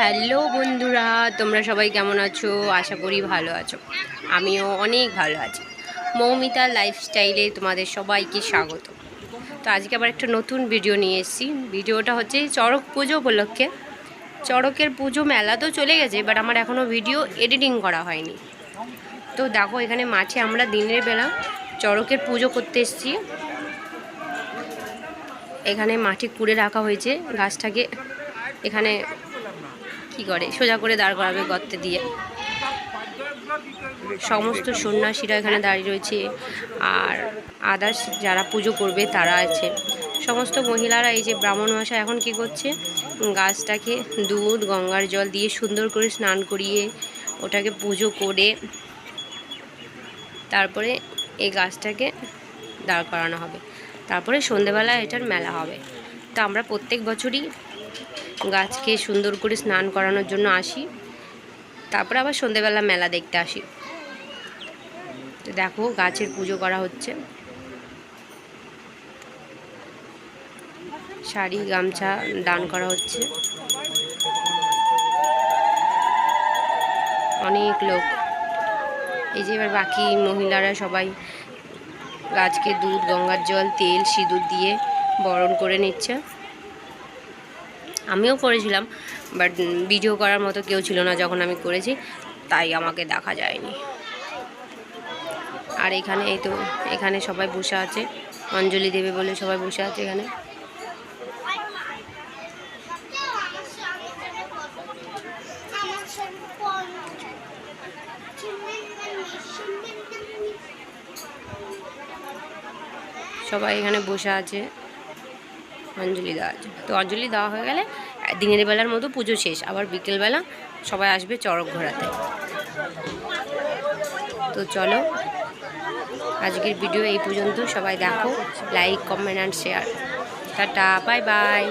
Hello বন্ধুরা, তোমরা সবাই কেমন আছো? আশা করি ভালো আছো। আমিও অনেক ভালো আছি। মৌমিতা লাইফস্টাইলে তোমাদের সবাইকে স্বাগত। তো আজকে আবার একটা নতুন ভিডিও নিয়ে এসেছি। ভিডিওটা হচ্ছে চড়ক পুজো উপলক্ষে। চড়কের পুজো মেলা তো চলে গেছে বাট আমার এখনও ভিডিও এডিটিং করা হয়নি। তো দেখো, এখানে মাঠে আমরা দিনের বেলা চড়কের পুজো করতে এসেছি। এখানে মাটি কুড়ে রাখা হয়েছে। গাছটাকে এখানে কি করে? সোজা করে দাঁড় করাবে গর্তে দিয়ে। সমস্ত সন্ন্যাসীরা এখানে দাঁড়িয়ে রয়েছে। আর আদার্স যারা পুজো করবে, তারা আছে। সমস্ত মহিলারা এই যে ব্রাহ্মণ মশাই এখন কি করছে? গাছটাকে দুধ, গঙ্গার জল দিয়ে সুন্দর করে স্নান করিয়ে ওটাকে পুজো করে তারপরে এই গাছটাকে দাঁড় করানো হবে। তারপরে সন্ধেবেলা এটার মেলা হবে। তো আমরা প্রত্যেক বছরই গাছকে সুন্দর করে স্নান করানোর জন্য আসি। তারপরে আবার সন্ধেবেলা মেলা দেখতে আসি। তো দেখো, গাছের পুজো করা হচ্ছে। শাড়ি, গামছা দান করা হচ্ছে। অনেক লোক। এই যে এবার বাকি মহিলারা সবাই গাছকে দুধ, গঙ্গার জল, তেল, সিঁদুর দিয়ে বরণ করে নিচ্ছে। আমিও করেছিলাম বাট ভিডিও করার মতো কেউ ছিল না যখন আমি করেছি, তাই আমাকে দেখা যায়নি। আর এখানে এই তো, এখানে সবাই বসে আছে, অঞ্জলি দেবে বলে সবাই বসে আছে এখানে। সবাই এখানে বসে আছে। অঞ্জলি দেওয়া আছে তো অঞ্জলি দেওয়া হয়ে গেলে, দিনের বেলার মতো পুজো শেষ। আবার বিকেলবেলা সবাই আসবে চড়ক ঘোরাতে। তো চলো, আজকের ভিডিও এই পর্যন্ত। সবাই দেখো like comment and share tata bye bye